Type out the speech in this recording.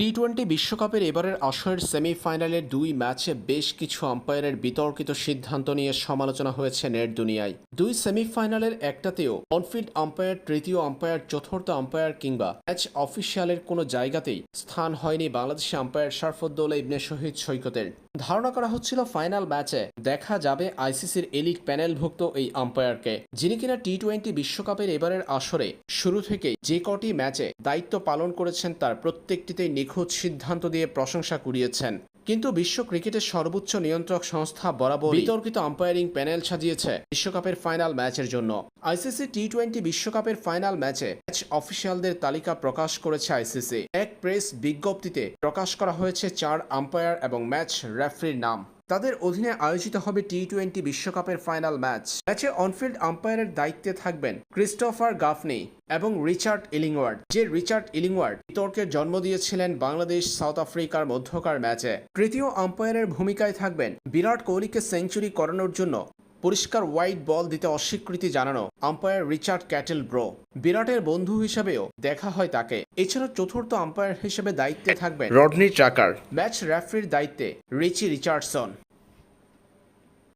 টি twenty বিশ্বকাপের এবারের আসরের সেমিফাইনালের দুই ম্যাচে বেশ কিছু আম্পায়ারের বিতর্কিত সিদ্ধান্ত নিয়ে সমালোচনা হয়েছে নেট দুনিয়ায়। দুই সেমিফাইনালের একটাতেও অনফিল্ড আম্পায়ার তৃতীয় আম্পায়ার চতুর্থ আম্পায়ার কিংবা ম্যাচ অফিসিয়ালের কোনো জায়গাতেই স্থান হয়নি বাংলাদেশি আম্পায়ার শারফুদ্দৌলা ইবনে শহীদ সৈকতের। ধারণা করা হচ্ছিল ফাইনাল ম্যাচে দেখা যাবে আইসিসির এলিট প্যানেলভুক্ত এই আম্পায়ারকে যিনি কিনা টি টোয়েন্টি বিশ্বকাপের এবারের আসরে শুরু থেকেই যে কটি ম্যাচে দায়িত্ব পালন করেছেন তার প্রত্যেকটিতেই নিখুঁত সিদ্ধান্ত দিয়ে প্রশংসা কুড়িয়েছেন। কিন্তু বিশ্ব ক্রিকেটের সর্বোচ্চ নিয়ন্ত্রক সংস্থা বরাবর বিতর্কিত আম্পায়ারিং প্যানেল সাজিয়েছে বিশ্বকাপের ফাইনাল ম্যাচের জন্য। আইসিসি টি টোয়েন্টি বিশ্বকাপের ফাইনাল ম্যাচে ম্যাচ অফিসিয়ালদের তালিকা প্রকাশ করেছে আইসিসি এক প্রেস বিজ্ঞপ্তিতে প্রকাশ করা হয়েছে চার আম্পায়ার এবং ম্যাচ রেফারির নাম। তাদের অধীনে আয়োজিত হবে টি টোয়েন্টি বিশ্বকাপের ফাইনাল ম্যাচ। ম্যাচে অনফিল্ড আম্পায়ারের দায়িত্বে থাকবেন ক্রিস্টোফার গাফনি এবং রিচার্ড ইলিংওয়ার্ড, যে রিচার্ড ইলিংওয়ার্ড বিতর্কের জন্ম দিয়েছিলেন বাংলাদেশ, সাউথ আফ্রিকার মধ্যকার ম্যাচে। তৃতীয় আম্পায়ারের ভূমিকায় থাকবেন বিরাট কোহলিকে সেঞ্চুরি করানোর জন্য পরিষ্কার হোয়াইট বল দিতে অস্বীকৃতি জানানো আম্পায়ার রিচার্ড ক্যাটেল ব্রো বিরাটের বন্ধু হিসেবেও দেখা হয় তাকে। এছাড়া চতুর্থ আম্পায়ার হিসেবে দায়িত্বে থাকবেন রডনি ট্রাকার ম্যাচ রেফারির দায়িত্বে রিচি রিচার্ডসন।